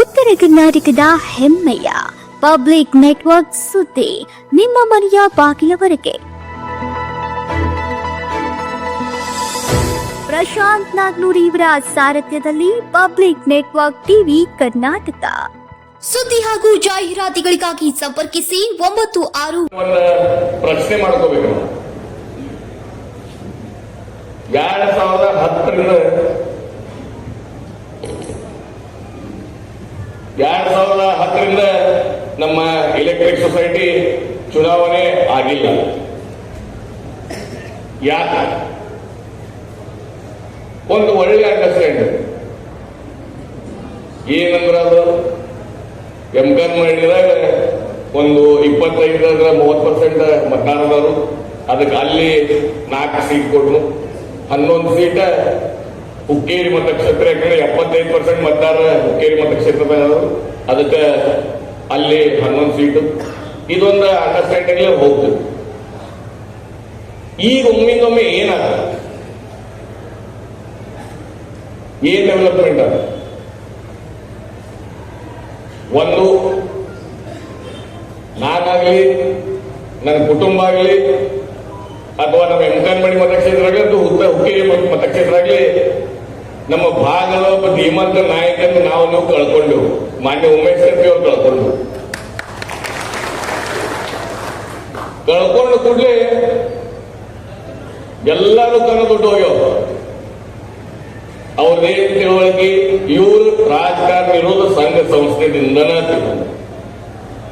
ಉತ್ತರ ಕರ್ನಾಟಕದ ಹೆಮ್ಮೆಯ ಪಬ್ಲಿಕ್ ನೆಟ್ವರ್ಕ್ ಸುದ್ದಿ ನಿಮ್ಮ ಮನೆಯ ಬಾಗಿಲವರೆಗೆ. ಪ್ರಶಾಂತ್ ನಾಗ್ನೂರ್ ಇವರ ಸಾರಥ್ಯದಲ್ಲಿ ಪಬ್ಲಿಕ್ ನೆಟ್ವರ್ಕ್ ಟಿವಿ ಕರ್ನಾಟಕ. ಸುದ್ದಿ ಹಾಗೂ ಜಾಹೀರಾತಿಗಳಿಗಾಗಿ ಸಂಪರ್ಕಿಸಿ ಒಂಬತ್ತು ಆರು. ಪ್ರಶ್ನೆ ಮಾಡ್ಕೋಬೇಕು. ಎರಡ್ ಸಾವಿರದ ಹತ್ತರಿಂದ ಎರಡ್ ಸಾವಿರದ ಹತ್ತರಿಂದ ನಮ್ಮ ಎಲೆಕ್ಟ್ರಿಕ್ ಸೊಸೈಟಿ ಚುನಾವಣೆ ಆಗಿಲ್ಲ. ಯಾಕೆ? ಒಂದು ಒಳ್ಳೆ ಅಂಡರ್ಸ್ಟ್ಯಾಂಡ್ ಏನಂದ್ರೆ ಅದು? ಎಮ್ಕಾನ್ ಮಾಡಿದಾಗ ಒಂದು ಇಪ್ಪತ್ತೈದರ ಮೂವತ್ತು ಪರ್ಸೆಂಟ್ ಮತದಾರರು, ಅದಕ್ಕೆ ಅಲ್ಲಿ ನಾಲ್ಕು ಸೀಟ್ ಕೊಟ್ಟರು ಹನ್ನೊಂದು ಸೀಟ ಹುಕ್ಕೇರಿ ಮತಕ್ಷೇತ್ರ ಯಾಕಂದ್ರೆ ಎಪ್ಪತ್ತೈದು ಪರ್ಸೆಂಟ್ ಮತದಾರ ಹುಕ್ಕೇರಿ ಮತಕ್ಷೇತ್ರದವರು ಅದಕ್ಕೆ ಅಲ್ಲಿ ಹನ್ನೊಂದು ಸೀಟು. ಇದೊಂದು ಅಂಡರ್ಸ್ಟ್ಯಾಂಡಿಂಗ್ ಹೋಗ್ತದೆ. ಈಗ ಒಮ್ಮಿಂದೊಮ್ಮೆ ಏನಾಗ ಏನ್ ಡೆವಲಪ್ಮೆಂಟ್ ಅದ? ಒಂದು, ನಾನಾಗ್ಲಿ, ನನ್ನ ಕುಟುಂಬ ಆಗಲಿ, ಅಥವಾ ನಮ್ಮ ಎಂಕನ್ಮಣಿ ಮತಕ್ಷೇತ್ರ ಆಗಲಿ, ಅಥವಾ ಹುಕ್ಕೇರಿ ಮತ- ಮತಕ್ಷೇತ್ರ ಆಗಲಿ ನಮ್ಮ ಭಾಗದ ಒಬ್ಬ ಧೀಮಂತ ನಾಯಕನ ನಾವು ನೀವು ಕಳ್ಕೊಂಡು, ಮಾನ್ಯ ಉಮೇಶ್ ಶೆಟ್ಟಿ ಅವರು ಕಳ್ಕೊಂಡು. ಕಳ್ಕೊಂಡು ಕೂಡಲೇ ಎಲ್ಲರೂ ತನ್ನ ದುಡ್ಡು ಹೋಗ್ಯವ. ಅವ್ರದೇ ತಿಳುವಳಿಕೆ? ಇವರು ರಾಜಕಾರಣ ಇರೋದು ಸಂಘ ಸಂಸ್ಥೆದಿಂದನ ತಿಳ್ಕೊಂಡು.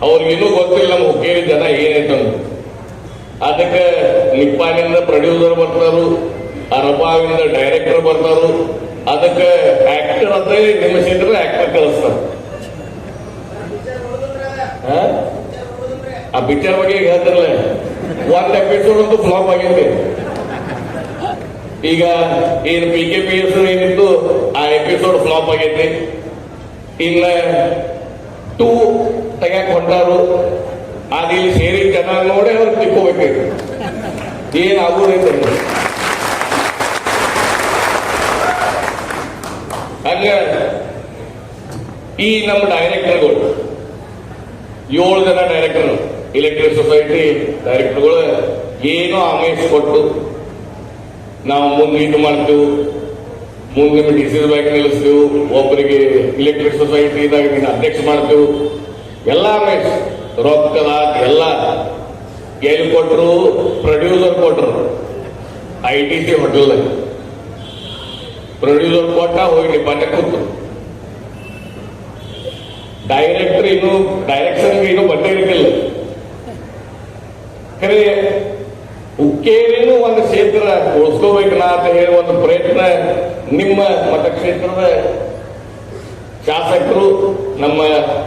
ಅವ್ರಿಗಿನ್ನೂ ಗೊತ್ತಿಲ್ಲ ನಮ್ಮ ಹುಕ್ಕೇರಿ ಜನ ಏನೈತಂದು ಅದಕ್ಕೆ ನಿಪ್ಪಾನಿಂದ ಪ್ರೊಡ್ಯೂಸರ್ ಬರ್ತಾರು, ಅರಬಾವಿಂದ ಡೈರೆಕ್ಟರ್ ಬರ್ತಾರು ಅದಕ್ಕೆ ಆಕ್ಟರ್ ಅಂತ ನಿಮ್ಮ ಕ್ಷೇತ್ರ ಆಕ್ಟರ್ ಕಳಿಸ್ತಾರೆ. ಆ? ಪಿಕ್ಚರ್ ಬಗ್ಗೆ ಈಗ ಹೇಳ್ತಿರಲ್ಲ. ಒಂದ್ ಎಪಿಸೋಡ್ ಒಂದು ಫ್ಲಾಪ್ ಆಗೈತೆ ಈಗ ಏನು ಪಿ ಕೆ ಪಿ ಎಸ್ ಏನಿತ್ತು, ಆ ಎಪಿಸೋಡ್ ಫ್ಲಾಪ್ ಆಗೈತಿ ಇಲ್ಲ ಟೂ ತೆಗ್ಯಾಕ್ ಹೊಂಟಾರು. ಅದಿಲ್ಲಿ ಸೇರಿ ಜನ ನೋಡಿ ಅವ್ರು ತಿಕ್ಕೋಬೇಕು. ಏನ್ ಆಗೋದೈತೆ ಹಂಗ ಈ ನಮ್ಮ ಡೈರೆಕ್ಟರ್ಗಳು ಏಳು ಜನ ಡೈರೆಕ್ಟರ್ ಎಲೆಕ್ಟ್ರಿಕ್ ಸೊಸೈಟಿ ಡೈರೆಕ್ಟರ್ಗಳು ಏನೋ ಆಮೇಜ್ ಕೊಟ್ಟು ನಾವು ಮುಂದೆ ಇದು ಮಾಡ್ತೀವಿ, ಮುಂದೆ ನಿಮ್ಮ ಡಿ ಸಿ ಬ್ಯಾಂಕ್ ನಿಲ್ಲಿಸ್ತೀವಿ, ಒಬ್ಬರಿಗೆ ಇಲೆಕ್ಟ್ರಿಕ್ ಸೊಸೈಟಿದಾಗ ನೀನು ಅಧ್ಯಕ್ಷ ಮಾಡ್ತೀವಿ. ಎಲ್ಲ ಆಮೇಜ್ ರೊಕ್ಕದ ಎಲ್ಲ ಎಲ್ಲಿ ಕೊಟ್ಟರು ಪ್ರೊಡ್ಯೂಸರ್ ಕೊಟ್ಟರು ಐ ಟಿ ಸಿ ಹೋಟೆಲ್ದಾಗ ಪ್ರೊಡ್ಯೂಸರ್ ಕೊಟ್ಟ ಹೋಗಿ ಬಟ್ಟೆ ಕೂತು ಡೈರೆಕ್ಟರ್ ಇನ್ನು ಡೈರೆಕ್ಷನ್ ಇನ್ನು ಬಟ್ಟೆ ಇರಲಿಲ್ಲ. ಖರೆ ಉಕ್ಕೇರಿನೂ ಒಂದು ಕ್ಷೇತ್ರ ಉಳಿಸ್ಕೋಬೇಕಲ್ಲ ಅಂತ ಹೇಳಿ ಒಂದು ಪ್ರಯತ್ನ ನಿಮ್ಮ ಮತಕ್ಷೇತ್ರದ ಶಾಸಕರು, ನಮ್ಮ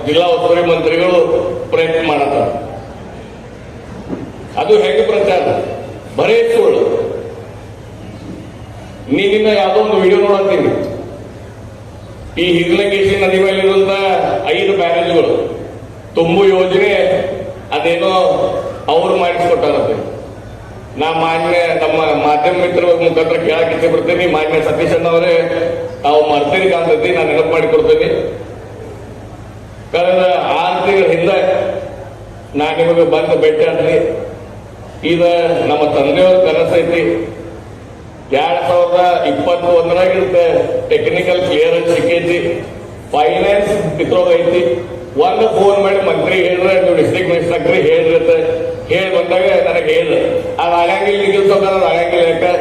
ಜಿಲ್ಲಾ ಉಸ್ತುವಾರಿ ಮಂತ್ರಿಗಳು ಪ್ರಯತ್ನ ಮಾಡತ್ತಾರೆ. ಅದು ಹೆಂಗೆ ಪ್ರಚಾರ? ಬರೇ ಸುಳ್ಳು. ನೀನಿನ್ನ ಯಾವುದೋ ಒಂದು ವಿಡಿಯೋ ನೋಡತ್ತೀನಿ. ಈ ಹಿರ್ಲಗೇಶಿ ನದಿ ಮೇಲಿರುವಂತ ಐದು ಬ್ಯಾರೇಜ್ಗಳು, ತುಂಬು ಯೋಜನೆ ಅದೇನೋ ಅವ್ರು ಮಾಡಿಸ್ಕೊಟ್ಟಾರಂತೆ. ನಾ ಮಾನ್ಯ ನಮ್ಮ ಮಾಧ್ಯಮ ಮಿತ್ರ ಮುಖಾಂತರ ಕೇಳಕ್ಕೆ ಇಚ್ಛೆ ಪಡ್ತೀನಿ ಮಾನ್ಯ ಸತೀಶ್ ಅಣ್ಣವರೇ, ತಾವು ಮರ್ತೀರಿ ಕಾಣ್ತೈತಿ ನಾನು ನೆನಪು ಮಾಡಿ ಕೊಡ್ತೀನಿ ಕಳೆದ ಆರು ತಿಂಗಳ ಹಿಂದೆ ನಾ ನಿಮಗೆ ಬಂದು ಭೇಟಿ ಆದ್ರಿ ಈಗ ನಮ್ಮ ತಂದೆಯವ್ರ ಕನಸೈತಿ. ಎರಡ್ ಸಾವಿರದ ಒಂದರಾಗಿರುತ್ತೆ ಟೆಕ್ನಿಕಲ್ ಕ್ಲಿಯರೆನ್ಸ್ ಸಿಕ್ಕೈತಿ. ಫೈನಾನ್ಸ್ ಕಿತ್ತೋಗೈತಿ ಒಂದು ಫೋನ್ ಮಾಡಿ ಮಂತ್ರಿ ಹೇಳ್ರೆ ನೀವು ಡಿಸ್ಟ್ರಿಕ್ಟ್ ಮಿನಿಸ್ಟರ್ ಹೇಳ್ರತ್ತೆ. ಹೇಳಿ ಬಂದಾಗ ನನಗೆ ಹೇಳ. ಅದು ಆಗಂಗಿಲ್ಲ ನಿಖಿಲ್ ಸೌಕರ್ ಅದು ಆಗಂಗಿಲ್ಲ ಯಾಕೆ?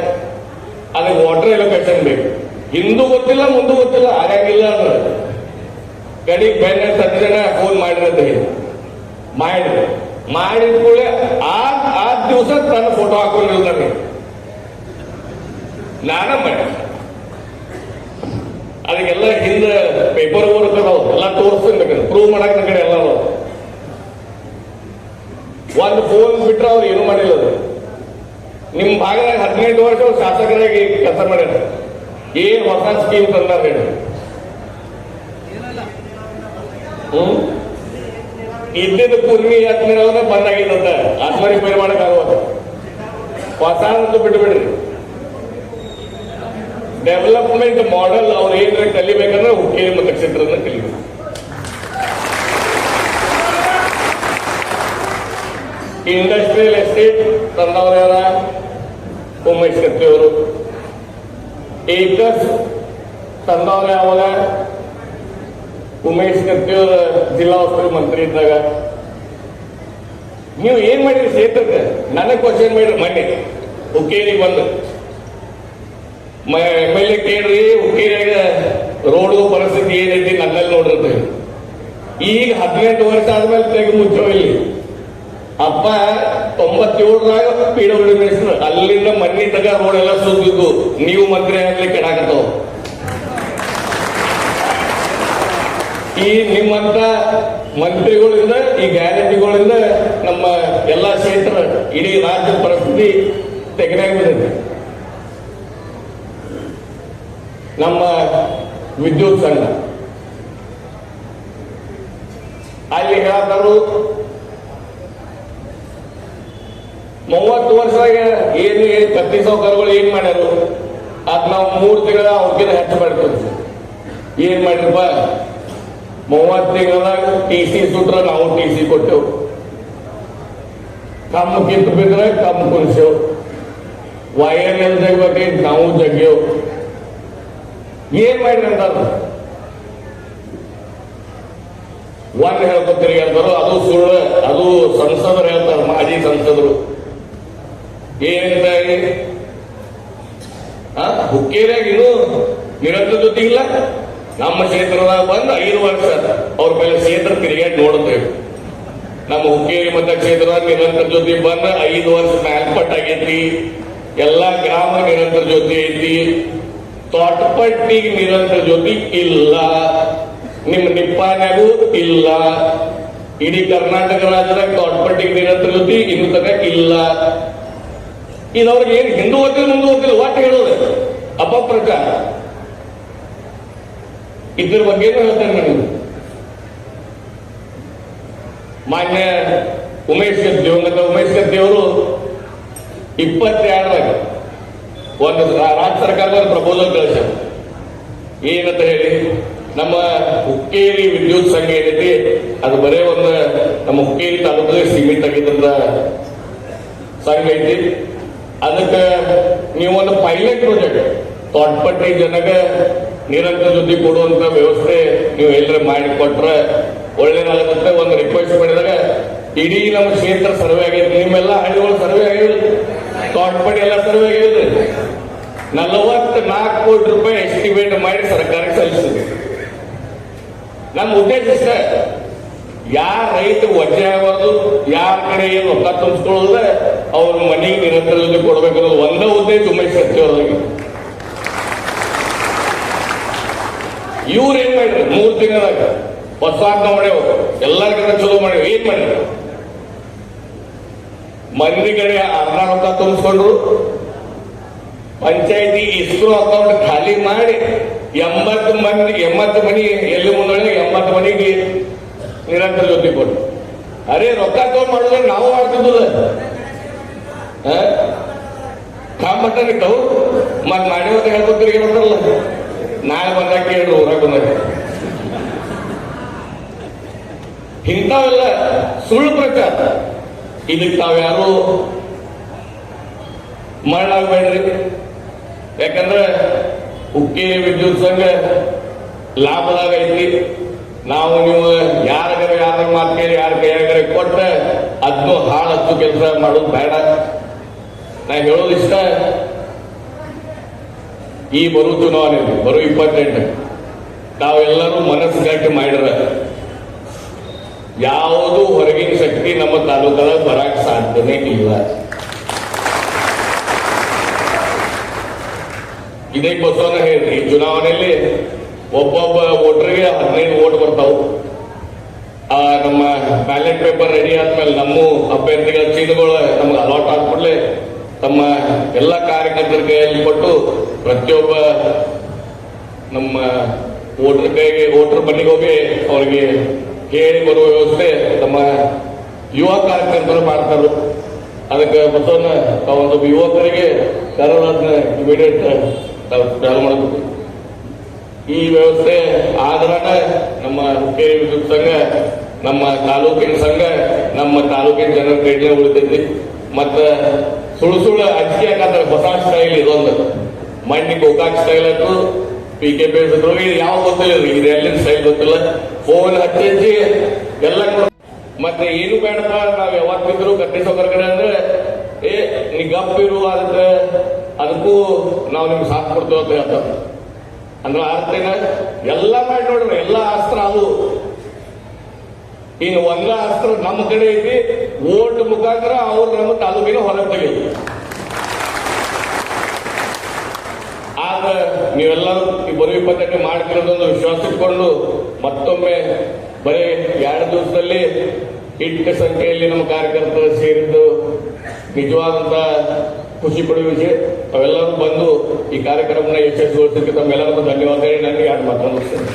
ಅದಕ್ಕೆ ವಾಟರ್ ಎಲೊಕೇಶನ್ ಬೇಕು. ಹಿಂದೂ ಗೊತ್ತಿಲ್ಲ, ಮುಂದೂ ಗೊತ್ತಿಲ್ಲ, ಆಗಂಗಿಲ್ಲ ಅಂದ್ರೆ. ಗಡಿ ಬೆನ್ನ ತಕ್ಷಣ ಫೋನ್ ಮಾಡಿರತ್ತೆ ಮಾಡಿದ್ರು. ಮಾಡಿದ ಕೂಡ ಆ ದಿವಸ ತನ್ನ ಫೋಟೋ ಹಾಕೊಂಡಿರ್ತಾನೆ. ನಾನ ಮಾಡಿ ಅದಕ್ಕೆಲ್ಲ ಹಿಂದೆ ಪೇಪರ್ ವರ್ಕ್ ಅದಾವ, ಎಲ್ಲ ತೋರಿಸ್ತೀನಿ ಪ್ರೂವ್ ಮಾಡಕ್ ಕಡೆ ಎಲ್ಲ ಅದಾವ. ಒಂದು ಫೋನ್ ಬಿಟ್ರೆ ಅವ್ರು ಏನು ಮಾಡಿಲ್ಲ ಅದು. ನಿಮ್ಮ ಭಾಗದಾಗ ಹದಿನೆಂಟು ವರ್ಷ ಶಾಸಕರಾಗಿ ಕೆಲಸ ಮಾಡ್ಯಾರ. ಏನ್ ಹೊಸ ಸ್ಕೀಮ್ ತಂದಾರ ಹೇಳಿ. ಹ್ಮ್? ಇದ್ದಿದ್ದು ಕುರ್ಮಿ ಹತ್ತಿರ ಬಂದಾಗಿದ್ದಂತ ಆತ್ಮ ರಿಪೇರ್ ಮಾಡಕ್ ಆಗೋದು. ಹೊಸ ಬಿಟ್ಟು ಬಿಡ್ರಿ ಡೆವಲಪ್ಮೆಂಟ್ ಮಾಡೆಲ್ ಅವ್ರು ಏನಾರ ಕಲಿಬೇಕಂದ್ರೆ ಹುಕ್ಕೇರಿ ಮತಕ್ಷೇತ್ರನ ಕಲಿಬೇಕು. ಇಂಡಸ್ಟ್ರಿಯಲ್ ಎಸ್ಟೇಟ್ ತಂದವರು ಯಾರ? ಉಮೇಶ್ ಕತ್ತಿ ಅವರು. ಏಕಸ್ ತಂದವರು ಯಾವಾಗ? ಉಮೇಶ್ ಕತ್ತಿ ಅವರ ಜಿಲ್ಲಾ ಉಸ್ತುವಾರಿ ಮಂತ್ರಿ ಇದ್ದಾಗ. ನೀವು ಏನ್ ಮಾಡಿರಿ ಕ್ಷೇತ್ರಕ್ಕೆ? ನನಗೆ ಕ್ವಶನ್ ಮಾಡಿರಿ ಮನೆ ಹುಕ್ಕೇರಿ ಬಂದು. ಎಂ ಎಲ್ ಎ ಕೇಳ್ರಿ ಹುಕ್ಕೇರಿಯಾಗ ರೋಡು ಪರಿಸ್ಥಿತಿ ಏನೈತಿ ನನ್ನಲ್ಲಿ ನೋಡಿರ್ತೇವೆ ಈಗ ಹದಿನೆಂಟು ವರ್ಷ ಆದ್ಮೇಲೆ ತೆಗೆ ಇಲ್ಲಿ. ಅಪ್ಪ ತೊಂಬತ್ತೇಳರಾಗ ಪಿ ಡಬ್ಲ್ಯೂ ಅಲ್ಲಿಂದ ಮನ್ನಿ ತಗ ರೋಡ್ ಎಲ್ಲ ಸುದ್ದಿದ್ದು ನೀವು ಮಂತ್ರಿ ಆಗ್ಲಿಕ್ಕೆ ಕೆಡಾಕತ್ತವ ಈ ನಿಮ್ಮಂತ ಮಂತ್ರಿಗಳಿಂದ, ಈ ಗ್ಯಾರಂಟಿಗಳಿಂದ ನಮ್ಮ ಎಲ್ಲಾ ಕ್ಷೇತ್ರ, ಇಡೀ ರಾಜ್ಯ ಪರಿಸ್ಥಿತಿ ತೆಗೆದಾಗ್ಬಿಡುತ್ತೆ ನಮ್ಮ ವಿದ್ಯುತ್ ಸಂಘ ಅಲ್ಲಿ ಹೇಳ್ತಾರು ಮೂವತ್ತು ವರ್ಷದಾಗ ಏನು ಏನು ಕತ್ತಿ ಸೌಕರ್ಯಗಳು ಏನ್ ಮಾಡ್ಯಾರು? ಅದ್ ನಾವು ಮೂರು ತಿಂಗಳ ಅವ್ರಿಗಿಂತ ಹೆಚ್ಚು ಮಾಡ್ತೀವಿ. ಏನ್ ಮಾಡಿರಪ್ಪ ಮೂವತ್ತು ತಿಂಗಳದಾಗ ಟಿ ಸಿ ಸುಟ್ರ ನಾವು ಟಿ ಸಿ ಕೊಟ್ಟೆವು. ಕಮ್ಮು ಕಿತ್ತು ಬಿದ್ರೆ ಕಮ್ಮು ಕುಣಿಸೇವು ವಯರ್ ಎಲ್ಲಿ ಜಗ್ಬೇಕೈತಿ ನಾವು ಜಗ್ಗೇವು ಏನ್ ಮಾಡ್ರಿ ಅಂತಾರ ಒಂದ್ ಹೇಳ್ಕೊತೀರಿ ಅಂತಾರು ಅದು ಸುಳ್ಳು, ಅದು ಸಂಸದರು ಹೇಳ್ತಾರೆ, ಮಾಜಿ ಸಂಸದರು. ಏನಂತ ಹುಕ್ಕೇರಿಯಾಗ ಇನ್ನು ನಿರಂತರ ಜೊತೆ ಇಲ್ಲ ನಮ್ಮ ಕ್ಷೇತ್ರದಾಗ ಬಂದು ಐದು ವರ್ಷ ಅವ್ರ ಮೇಲೆ ಕ್ಷೇತ್ರ ತಿರುಗಾಡಿ ನೋಡುತ್ತೇವೆ ನಮ್ಮ ಹುಕ್ಕೇರಿ ಮತ ಕ್ಷೇತ್ರದಾಗ ನಿರಂತರ ಜೊತೆ ಬಂದ ಐದು ವರ್ಷ ಮ್ಯಾಲ್ಪಟ್ಟಾಗೈತಿ ಎಲ್ಲಾ ಗ್ರಾಮ ನಿರಂತರ ಜೊತೆ ಐತಿ. ತೋಟಪಟ್ಟಿಗೆ ನಿರಂತರ ಜ್ಯೋತಿ ಇಲ್ಲ. ನಿಮ್ಮ ನಿಪ್ಪಾನ್ಯಾಗೂ ಇಲ್ಲ. ಇಡೀ ಕರ್ನಾಟಕ ರಾಜ್ಯದಾಗ ತೋಟಪಟ್ಟಿಗೆ ನಿರಂತರ ಜ್ಯೋತಿ ಇನ್ನು ತನಕ ಇಲ್ಲ. ಇದವ್ರಿಗೆ ಏನ್ ಹಿಂದೂ ಹೋಗ್ತಿಲ್ಲ ಮುಂದೆ ಹೋಗ್ತಿಲ್ಲ ಒಟ್ಟು ಹೇಳೋದು. ಅಪಪ್ರಚಾರ. ಇದ್ರ ಬಗ್ಗೆ ಹೇಳ್ತೇನೆ ನಾನು ಮಾನ್ಯ ಉಮೇಶ್ ದಿವಂಗತ, ಉಮೇಶ್ ಅವರು ಇಪ್ಪತ್ತೆರಡರಾಗ ಒಂದು ರಾಜ್ಯ ಸರ್ಕಾರ ಒಂದು ಪ್ರಪೋಸಲ್ ಕಳಿಸ್ಯಾರ. ಏನಂತ ಹೇಳಿ, ನಮ್ಮ ಹುಕ್ಕೇರಿ ವಿದ್ಯುತ್ ಸಂಘ ಏನೈತಿ, ಅದು ಬರೇ ಒಂದು ನಮ್ಮ ಹುಕ್ಕೇರಿ ತಾಲೂಕಿಗೆ ಸೀಮಿತ ಆಗಿದ್ದಂತ ಸಂಘ ಐತಿ. ಅದಕ್ಕೆ ನೀವೊಂದು ಪೈಲಟ್ ಪ್ರಾಜೆಕ್ಟ್ ತೋಟಪಟ್ಟಿ ಜನಕ್ಕೆ ನಿರಂತರ ಜೊತೆ ಕೊಡುವಂತ ವ್ಯವಸ್ಥೆ ನೀವು ಎಲ್ಲರ ಮಾಡಿಕೊಟ್ರೆ ಒಳ್ಳೇದಾಗುತ್ತೆ. ಒಂದು ರಿಕ್ವೆಸ್ಟ್ ಮಾಡಿದಾಗ, ಇಡೀ ನಮ್ಮ ಕ್ಷೇತ್ರ ಸರ್ವೆ ಆಗೈತೆ. ನಿಮ್ಮೆಲ್ಲ ಹಳ್ಳಿಗಳು ಸರ್ವೆ ಆಗಿಲ್ಲ ತೋಟಪಟ್ಟಿ ಎಲ್ಲ ಸರ್ವೆ ಇದೆ ನಲವತ್ತು ನಾಲ್ಕು ಕೋಟಿ ರೂಪಾಯಿ ಎಸ್ಟಿಮೇಟ್ ಮಾಡಿ ಸರ್ಕಾರಕ್ಕೆ ಸಲ್ಲಿಸಿದೆ ನಮ್ಮ ಉದ್ದೇಶ ಸರ್ ಯಾರ ರೈತ ವಜ್ಜೆ ಆಗಬಾರ್ದು ಯಾರ ಕಡೆ ಏನು ರೊಕ್ಕ ತುಂಬಿಸ್ಕೊಳ್ಳೋದ್ರೆ ಅವ್ರ ಮನೆಗೆ ನಿರಂತರದಲ್ಲಿ ಕೊಡಬೇಕು ಅನ್ನೋದು ಒಂದೇ ಉದ್ದೇಶ ಉಮೇಶ್ ಅವ್ರಿಗೆ ಇವ್ರು ಏನ್ ಮಾಡಿದ್ರು? ಮೂರು ತಿಂಗಳಾಗ ಹೊಸ ಮಾಡ್ಯಾವ ಎಲ್ಲರಿಗಿಂತ ಚಲೋ ಮಾಡ್ಯಾವ ಏನ್ ಮಾಡ್ರಿ ಮಂದಿ ಕಡೆ ಅರ್ಧ ರೊಕ್ಕ ತುಂಬಿಸ್ಕೊಂಡ್ರು ಪಂಚಾಯತಿ ಇಸ್ರೋ ಅಕೌಂಟ್ ಖಾಲಿ ಮಾಡಿ ಎಂಬತ್ತು ಮಂದಿ, ಎಂಬತ್ತು ಮನಿ ಎಲ್ಲಿ ಮುಂದೊಳಗೆ ಎಂಬತ್ತು ಮನಿಗೆ ನಿರಂತರ ಜೊತೆ ಕೊಟ್ಟು ಅರೆ ರೊಕ್ಕ ತಗೊಂಡ್ ಮಾಡಿದ್ರೆ ನಾವು ಮಾಡ್ತಿದ್ದ ಕಾಂಬಟ್ಟನ್ ಇಟ್ಟವು ಮತ್ ಮಾಡಿವತ್ತ ಹೇಳ್ಕೊತೀರಿ ಏನಂತಾರಲ್ಲ ನಾಳೆ ಬಂದ ಕೇಳು, ಊರಾಗ ಬಂದಾಗ. ಇಂಥವೆಲ್ಲ ಸುಳ್ಳು ಪ್ರಚಾರ. ಇದಕ್ಕೆ ತಾವ್ಯಾರು ಮಾಡಲಾಗಬೇಡ್ರಿ ಯಾಕಂದ್ರೆ ಉಕ್ಕಿ ವಿದ್ಯುತ್ ಸಂಘ ಲಾಭದಾಗ ಐತಿ ನಾವು ನೀವು ಯಾರಿಗಾರ ಯಾರ ಮಾತು ಕೇಳಿ, ಯಾರ ಕೈಯಾಗಾರ ಕೊಟ್ಟರೆ ಅದನ್ನು ಹಾಳಷ್ಟು ಕೆಲಸ ಮಾಡೋದು ಬೇಡ. ನಾ ಹೇಳೋದು ಇಷ್ಟ. ಈ ಬರು ಚುನಾವಣೆ ಬರೋ ಇಪ್ಪತ್ತೆಂಟು. ನಾವೆಲ್ಲರೂ ಮನಸ್ಸು ಗಟ್ಟಿ ಮಾಡಿರ ಯಾವುದು ಹೊರಗಿನ ಶಕ್ತಿ ನಮ್ಮ ತಾಲೂಕಲ್ಲ ಬರಕ್ ಸಾಧ್ಯನೇ ಇಲ್ಲ. ಇದೇ ಬಸವನ ಹೇಳ್ರಿ ಚುನಾವಣೆಯಲ್ಲಿ ಒಬ್ಬೊಬ್ಬ ವೋಟರ್ಗೆ ಹದಿನೈದು ಓಟ್ ಬರ್ತಾವು. ಆ, ನಮ್ಮ ಬ್ಯಾಲೆಟ್ ಪೇಪರ್ ರೆಡಿ ಆದ್ಮೇಲೆ ನಮ್ಮ ಅಭ್ಯರ್ಥಿಗಳ ಚೀಲಗಳು ನಮ್ಗೆ ಅಲಾಟ್ ಆದ್ಮೇಲೆ ತಮ್ಮ ಎಲ್ಲ ಕಾರ್ಯಕರ್ತರ ಕೈಯಲ್ಲಿ ಕೊಟ್ಟು ಪ್ರತಿಯೊಬ್ಬ ನಮ್ಮ ವೋಟರ್ ಕೈಗೆ, ವೋಟರ್ ಮನೆಗೆ ಹೋಗಿ ಅವರಿಗೆ ಹೇಳಿ ಬರುವ ವ್ಯವಸ್ಥೆ ನಮ್ಮ ಯುವ ಕಾರ್ಯಕರ್ತರು ಮಾಡ್ತಾರೆ ಅದಕ್ಕೆ ಬಸವನ್ನ ಒಂದು ಯುವಕರಿಗೆ ಕರೋನಾ ಇಮಿಡಿಯೇಟ್ ಚಾಲು ಮಾಡಬೇಕು ಈ ವ್ಯವಸ್ಥೆ ಆಧಾರ ನಮ್ಮ ಕೇರಿ ವಿದ್ಯುತ್ ಸಂಘ, ನಮ್ಮ ತಾಲೂಕಿನ ಸಂಘ, ನಮ್ಮ ತಾಲೂಕಿನ ಜನರ ಕೈಲೇ ಉಳಿತೈತಿ. ಮತ್ತ ಸುಳ್ಳು ಸುಳ್ಳು ಅಜ್ಜಿ ಹಾಕಂದ್ರೆ ಹೊಸ ಸ್ಟೈಲ್ ಇದೊಂದು. ಮಣ್ಣಿ ಗೋಕಾಕ್ ಸ್ಟೈಲ್ ಆಯ್ತು. ಪಿ ಕೆ ಪಿ ಇದು ಯಾವ ಗೊತ್ತಿಲ್ಲ, ಇದು ಎಲ್ಲಿನ ಸ್ಟೈಲ್ ಗೊತ್ತಿಲ್ಲ. ಫೋನ್ ಹಚ್ಚಿ ಹಚ್ಚಿ ಎಲ್ಲ ಕೂಡ ಮತ್ತೆ ಏನು ಬೇಡಪ್ಪ, ನಾವ್ ಯಾವತ್ತಿದ್ರು ಕಟ್ಟಿಸೋ ಹೊರಗಡೆ ಅಂದ್ರೆ, ಏ, ನೀ ಗಪ್ ಇರು ಅದಕ್ಕೆ ಅದಕ್ಕೂ ನಾವು ನಿಮ್ಗೆ ಸಾಥ್ ಕೊಡ್ತೇವೆ ಅಂತ ಹೇಳ್ತಾರೆ. ಅಂದ್ರೆ ಏನ ಎಲ್ಲ ಮಾಡಿ ನೋಡ್ರಿ, ಎಲ್ಲ ಅಸ್ತ್ರ ಅದು. ಇನ್ನು ಒಂದ ಅಸ್ತ್ರ ನಮ್ಮ ಕಡೆ ಐತಿ, ಓಟ್ ಮುಖಾಂತರ ಅವ್ರು ನಮ್ಮ ತಾಲೂಕಿನ ಹೊರಗೆ ತೆಗೀಲಿ ಆಗ ನೀವೆಲ್ಲರೂ ಈ ಬರೋ ಪದ್ಧತಿ ಮಾಡ್ತಿರೋದೊಂದು ವಿಶ್ವಾಸ ಇಟ್ಕೊಂಡು ಮತ್ತೊಮ್ಮೆ ಬರೀ ಎರಡು ದಿವಸದಲ್ಲಿ ಇಟ್ಟ ಸಂಖ್ಯೆಯಲ್ಲಿ ನಮ್ಮ ಕಾರ್ಯಕರ್ತರು ಸೇರಿದ್ದು ನಿಜವಾದಂತ ಖುಷಿ ಪಡುವ ವಿಷಯ. ತಾವೆಲ್ಲರೂ ಬಂದು ಈ ಕಾರ್ಯಕ್ರಮನ ಯಶಸ್ವಿಗೊಳಿಸಿದ್ದಕ್ಕೆ ತಮ್ಮೆಲ್ಲರಿಗೂ ಧನ್ಯವಾದ ಹೇಳಿ ನನಗೆ ಎರಡು ಮಾತನ್ನು ಮುಗಿಸ್ತೇನೆ